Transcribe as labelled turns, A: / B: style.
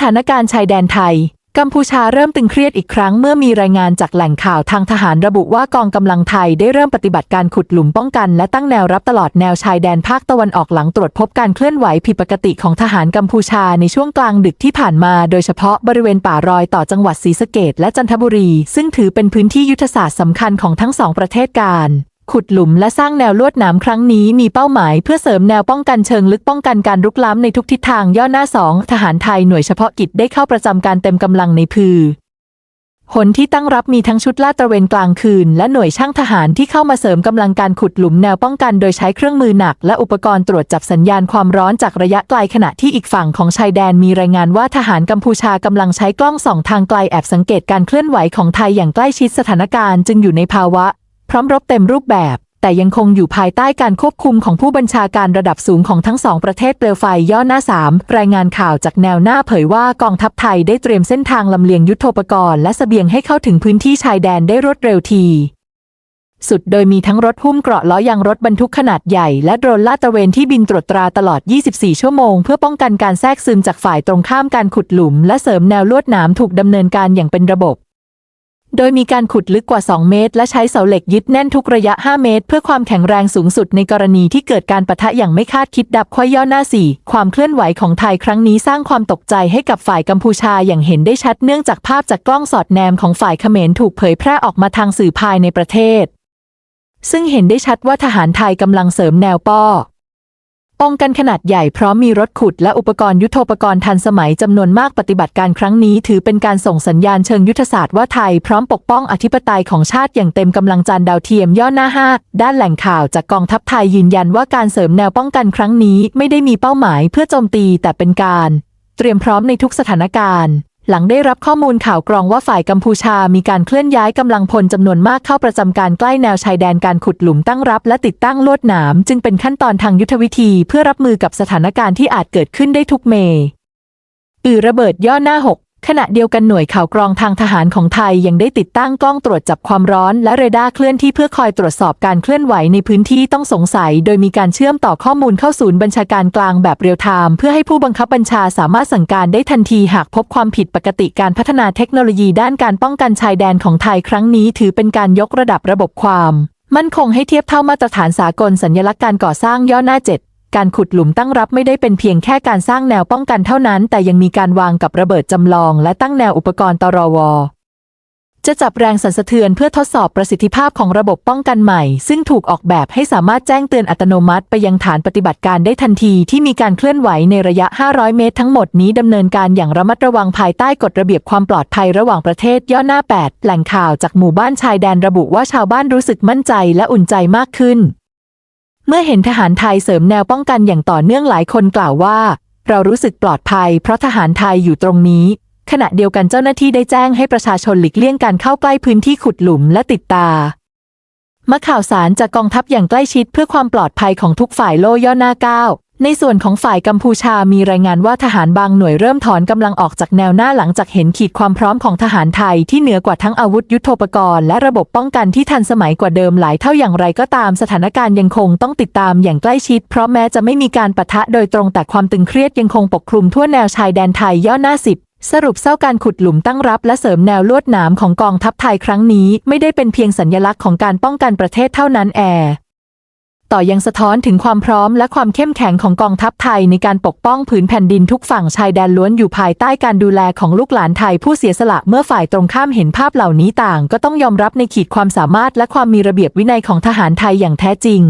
A: ถานการณ์ชายแดนไทย กัมพูชาเริ่มตึงเครียดอีกครั้งเมื่อมีรายงานจากแหล่งข่าวทางทหารระบุว่ากองกำลังไทยได้เริ่มปฏิบัติการขุดหลุมป้องกันและตั้งแนวรับตลอดแนวชายแดนภาคตะวันออกหลังตรวจพบการเคลื่อนไหวผิดปกติของทหารกัมพูชาในช่วงกลางดึกที่ผ่านมา โดยเฉพาะบริเวณป่ารอยต่อจังหวัดศรีสะเกดและจันทบุรี ซึ่งถือเป็นพื้นที่ยุทธศาสตร์สำคัญของทั้งสองประเทศการ ขุดหลุมและสร้างแนวลวดหนามครั้งนี้มีเป้าหมายเพื่อเสริมแนวป้องกันเชิงลึกป้องกันการรุกล้ำในทุกทิศทางย่อหน้าสองทหารไทยหน่วยเฉพาะกิจได้เข้าประจำการเต็มกำลังในพือหนที่ตั้งรับมีทั้งชุดลาดตระเวนกลางคืน และหน่วยช่างทหารที่เข้ามาเสริมกำลังการขุดหลุมแนวป้องกันโดยใช้เครื่องมือหนัก และอุปกรณ์ตรวจจับสัญญาณความร้อนจากระยะไกลขณะที่อีกฝั่งของชายแดนมีรายงานว่าทหารกัมพูชากำลังใช้กล้องส่องทางไกลแอบสังเกตการเคลื่อนไหวของไทยอย่างใกล้ชิดสถานการณ์จึงอยู่ในภาวะ พร้อมรบเต็มรูปแบบ แต่ยังคงอยู่ภายใต้การควบคุมของผู้บัญชาการระดับสูงของทั้งสองประเทศเปลวไฟย่อหน้าสามรายงานข่าวจากแนวหน้าเผยว่ากองทัพไทยได้เตรียมเส้นทางลำเลียงยุทโธปกรณ์และเสบียงให้เข้าถึงพื้นที่ชายแดนได้รวดเร็วทีสุดโดยมีทั้งรถหุ้มเกราะล้อยางรถบรรทุกขนาดใหญ่และโดรนลาดตระเวนที่บินตรวจตราตลอด 24 ชั่วโมง เพื่อป้องกันการแทรกซึมจากฝ่ายตรงข้ามการขุดหลุม และเสริมแนวลวดหนามถูกดำเนินการอย่างเป็นระบบ โดยมีการขุดลึกกว่า 2 เมตร และใช้เสาเหล็กยึดแน่นทุกระยะ 5 เมตร เพื่อความแข็งแรงสูงสุดในกรณีที่เกิดการปะทะอย่างไม่คาดคิดดับควายย่อหน้าสี่ความเคลื่อนไหวของไทยครั้งนี้สร้างความตกใจให้กับฝ่ายกัมพูชาอย่างเห็นได้ชัดเนื่องจากภาพจากกล้องสอดแนมของฝ่ายเขมรถูกเผยแพร่ออกมาทางสื่อภายในประเทศ ซึ่งเห็นได้ชัดว่าทหารไทยกำลังเสริมแนวป้อ ป้องกันขนาดใหญ่พร้อมมีรถขุดและอุปกรณ์ยุทโธปกรณ์ทันสมัยจำนวนมากปฏิบัติการครั้งนี้ ถือเป็นการส่งสัญญาณเชิงยุทธศาสตร์ว่าไทยพร้อมปกป้องอธิปไตยของชาติอย่างเต็มกำลังจานดาวเทียมย่อหน้าห้าด้านแหล่งข่าวจากกองทัพไทยยืนยันว่าการเสริมแนวป้องกันครั้งนี้ไม่ได้มีเป้าหมายเพื่อโจมตีแต่เป็นการ เตรียมพร้อมในทุกสถานการณ์ หลังได้รับข้อมูลข่าวกรองว่าฝ่ายกัมพูชามีการเคลื่อนย้ายกำลังพลจำนวนมากเข้าประจำการใกล้แนวชายแดนการขุดหลุมตั้งรับและติดตั้งลวดหนาม จึงเป็นขั้นตอนทางยุทธวิธีเพื่อรับมือกับสถานการณ์ที่อาจเกิดขึ้นได้ทุกเมอือระเบิดย่อหน้าหก ขณะเดียวกันหน่วยข่าวกรองทางทหารของไทยยังได้ติดตั้งกล้องตรวจจับความร้อน และเรดาร์เคลื่อนที่เพื่อคอยตรวจสอบการเคลื่อนไหวในพื้นที่ต้องสงสัย โดยมีการเชื่อมต่อข้อมูลเข้าศูนย์บัญชาการกลางแบบเรียลไทม์เพื่อให้ผู้บังคับบัญชาสามารถสั่งการได้ทันทีหากพบความผิดปกติการพัฒนาเทคโนโลยีด้านการป้องกันชายแดนของไทยครั้งนี้ ถือเป็นการยกระดับระบบความ มั่นคงให้เทียบเท่ามาตรฐานสากลสัญลักษณ์การก่อสร้างย่อหน้าเจ็ด การขุดหลุมตั้งรับไม่ได้เป็นเพียงแค่การสร้างแนวป้องกันเท่านั้น แต่ยังมีการวางกับระเบิดจำลอง และตั้งแนวอุปกรณ์ตรวจะจับแรงสั่นสะเทือนเพื่อทดสอบประสิทธิภาพของระบบป้องกันใหม่ ซึ่งถูกออกแบบให้สามารถแจ้งเตือนอัตโนมัติไปยังฐานปฏิบัติการได้ทันทีที่มีการเคลื่อนไหวในระยะ 500 เมตร ทั้งหมดนี้ดำเนินการอย่างระมัดระวังภายใต้กฎระเบียบความปลอดภัยระหว่างประเทศย่อหน้า 8 แหล่งข่าวจากหมู่บ้านชายแดนระบุว่าชาวบ้านรู้สึกมั่นใจและอุ่นใจมากขึ้น เมื่อเห็นทหารไทยเสริมแนวป้องกันอย่างต่อเนื่องหลายคนกล่าวว่า เรารู้สึกปลอดภัย เพราะทหารไทยอยู่ตรงนี้ ขณะเดียวกันเจ้าหน้าที่ได้แจ้งให้ประชาชนหลีกเลี่ยงการเข้าใกล้พื้นที่ขุดหลุมและติดตามาข่าวสารจากกองทัพอย่างใกล้ชิดเพื่อความปลอดภัยของทุกฝ่ายโลย่อหน้าก้าว ในส่วนของฝ่ายกัมพูชามีรายงานว่าทหารบางหน่วยเริ่มถอนกำลังออกจากแนวหน้าหลังจากเห็นขีดความพร้อมของทหารไทยที่เหนือกว่าทั้งอาวุธยุโทโธปกรณ์และระบบป้องกันที่ทันสมัยกว่าเดิมหลายเท่าอย่างไรก็ตามสถานการณ์ยังคงต้องติดตามอย่างใกล้ชิด เพราะแม้จะไม่มีการปะทะโดยตรงแต่ความตึงเครียดยังคงปกคลุมทั่วแนวชายแดนไทยย่อหน้าสิบสรุปเศร้าการขุดหลุมตั้งรับและเสริมแนวลวดหนามของกองทัพไทยครั้งนี้ ไม่ได้เป็นเพียงสัญลักษณ์ของการป้องกันประเทศเท่านั้นแอ ต่อยังสะท้อนถึงความพร้อมและความเข้มแข็งของกองทัพไทยในการปกป้องผืนแผ่นดินทุกฝั่งชายแดนล้วนอยู่ภายใต้การดูแลของลูกหลานไทยผู้เสียสละเมื่อฝ่ายตรงข้ามเห็นภาพเหล่านี้ต่าง ก็ต้องยอมรับในขีดความสามารถและความมีระเบียบวินัยของทหารไทยอย่างแท้จริง